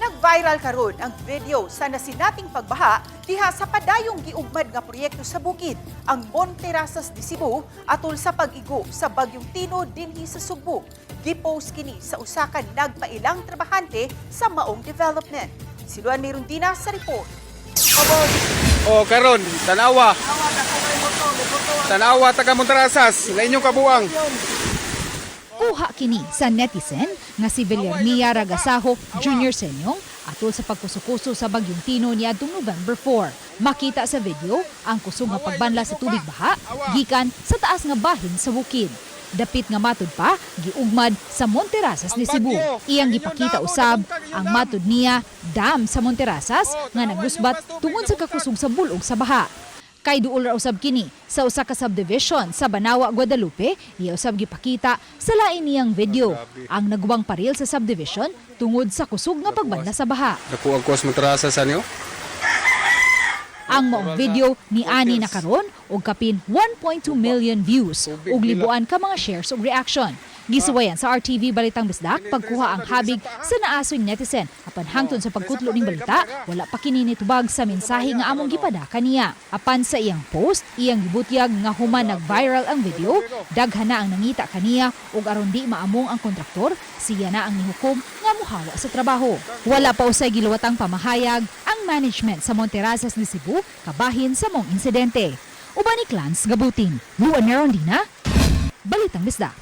Nag-viral karon ang video sa nasinating pagbaha diha sa padayong giugmad nga proyekto sa bukid, ang Monterasas de Cebu atol sa pag-igo sa bagyong Tino dinhi sa Sugbo. Gipost kini sa usa ka nagpailang trabahante sa maong development. Si Luan Mirundina sa report. O karon, tanawa. Tanawa taga Montarasas, sa inyong kabuang. Kuha kini sa netizen nga si Villarmia Ragasaho Jr. Senyong atol sa pagkusukuso sa bagyong Tino niadtong November 4. Makita sa video ang kusog nga pagbanla sa tubig baha gikan sa taas nga bahin sa bukid. Dapit nga matud pa giugmad sa Monterasas ni Cebu. Iyang gipakita usab ang matud niya dam sa Monterasas nga nagusbat tungod sa kakusog sa bulog sa baha. Kay duol ra usab kini sa usa ka subdivision sa Banawa, Guadalupe, iya usab gipakita sa lain niyang video ang nagwang paril sa subdivision tungod sa kusog nga pagbanla sa baha. Nakuha ko sa Montarasas ano? Ang maong video ni Ani na karon og kapin 1.2 million views ug libuan ka mga shares ug reaction. Gisuwayan sa RTV Balitang Bisdak pagkuha ang habig sa naasoy netizen apan hangtod sa pagkutlo ning balita wala pa kini nitubag sa mensahe nga among gipadaka niya. Apan sa iyang post, iyang gibutyag nga human nag-viral ang video, daghan na ang nangita kaniya ug aron di maamong ang kontraktor, siya na ang nihukom nga muhawa sa trabaho. Wala pa usay giluwatang pamahayag ang management sa Monterasas de Cebu kabahin sa mong insidente. Uban ni Clans Gabutin, Luan Nerondina, Balitang Bisdak.